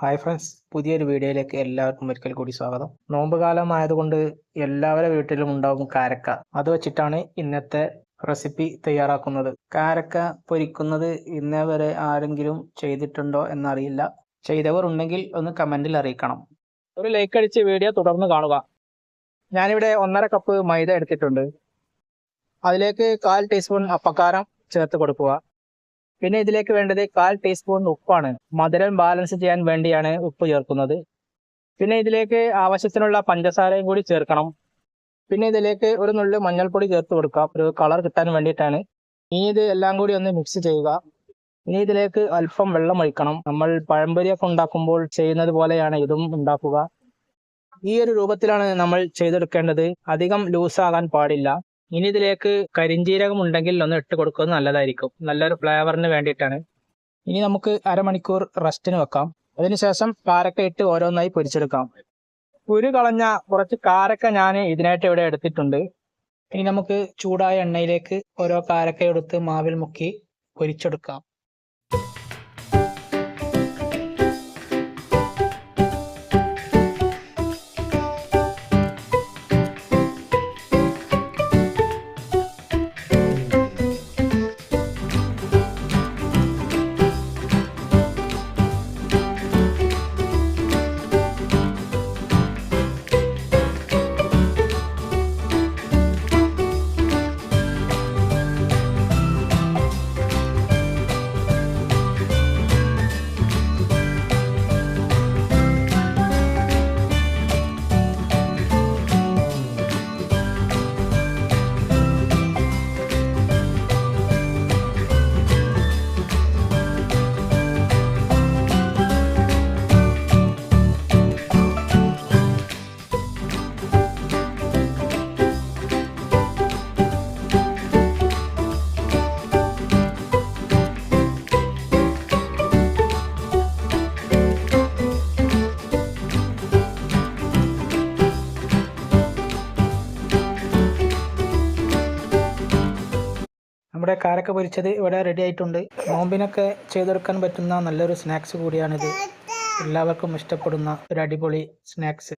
Hi friends പുതിയൊരു വീഡിയോയിലേക്ക് എല്ലാവർക്കും ഒരിക്കൽ കൂടി സ്വാഗതം. നോമ്പ് കാലം ആയതുകൊണ്ട് എല്ലാവരുടെ വീട്ടിലും ഉണ്ടാകും കാരക്ക. അത് വെച്ചിട്ടാണ് ഇന്നത്തെ റെസിപ്പി തയ്യാറാക്കുന്നത്. കാരക്ക പൊരിക്കുന്നത് ഇന്നേ വരെ ആരെങ്കിലും ചെയ്തിട്ടുണ്ടോ എന്നറിയില്ല. ചെയ്തവർ ഉണ്ടെങ്കിൽ ഒന്ന് കമന്റിൽ അറിയിക്കണം. ഒരു ലൈക്ക് അടിച്ച് വീഡിയോ തുടർന്ന് കാണുക. ഞാനിവിടെ ഒന്നര കപ്പ് മൈദ എടുത്തിട്ടുണ്ട്. അതിലേക്ക് കാൽ ടീസ്പൂൺ അപ്പക്കാരം ചേർത്ത് കൊടുക്കുക. പിന്നെ ഇതിലേക്ക് വേണ്ടത് കാൽ ടീസ്പൂൺ ഉപ്പാണ്. മധുരം ബാലൻസ് ചെയ്യാൻ വേണ്ടിയാണ് ഉപ്പ് ചേർക്കുന്നത്. പിന്നെ ഇതിലേക്ക് ആവശ്യത്തിനുള്ള പഞ്ചസാരയും കൂടി ചേർക്കണം. പിന്നെ ഇതിലേക്ക് ഒരു നുള്ളു മഞ്ഞൾപ്പൊടി ചേർത്ത് കൊടുക്കാം. ഒരു കളർ കിട്ടാൻ വേണ്ടിയിട്ടാണ്. ഇനി ഇത് എല്ലാം കൂടി ഒന്ന് മിക്സ് ചെയ്യുക. ഇനി ഇതിലേക്ക് അല്പം വെള്ളം ഒഴിക്കണം. നമ്മൾ പഴംപൊരിയൊക്കെ ഉണ്ടാക്കുമ്പോൾ ചെയ്യുന്നത് പോലെയാണ് ഇതും ഉണ്ടാക്കുക. ഈ ഒരു രൂപത്തിലാണ് നമ്മൾ ചെയ്തെടുക്കേണ്ടത്. അധികം ലൂസ് ആകാൻ പാടില്ല. ഇനി ഇതിലേക്ക് കരിഞ്ജീരകം ഉണ്ടെങ്കിൽ ഒന്ന് ഇട്ട് കൊടുക്കുന്നത് നല്ലതായിരിക്കും. നല്ലൊരു ഫ്ലേവറിന് വേണ്ടിയിട്ടാണ്. ഇനി നമുക്ക് അരമണിക്കൂർ റെസ്റ്റിന് വെക്കാം. അതിനുശേഷം കാരക്ക ഇട്ട് ഓരോന്നായി പൊരിച്ചെടുക്കാം. കുരു കളഞ്ഞ കുറച്ച് കാരക്ക ഞാൻ ഇതിനായിട്ട് ഇവിടെ എടുത്തിട്ടുണ്ട്. ഇനി നമുക്ക് ചൂടായ എണ്ണയിലേക്ക് ഓരോ കാരക്ക എടുത്ത് മാവിൽ മുക്കി പൊരിച്ചെടുക്കാം. നമ്മുടെ കാരക്ക പൊരിച്ചത് ഇവിടെ റെഡി ആയിട്ടുണ്ട്. നോമ്പിനൊക്കെ ചെയ്തെടുക്കാൻ പറ്റുന്ന നല്ലൊരു സ്നാക്സ് കൂടിയാണിത്. എല്ലാവർക്കും ഇഷ്ടപ്പെടുന്ന ഒരു അടിപൊളി സ്നാക്സ്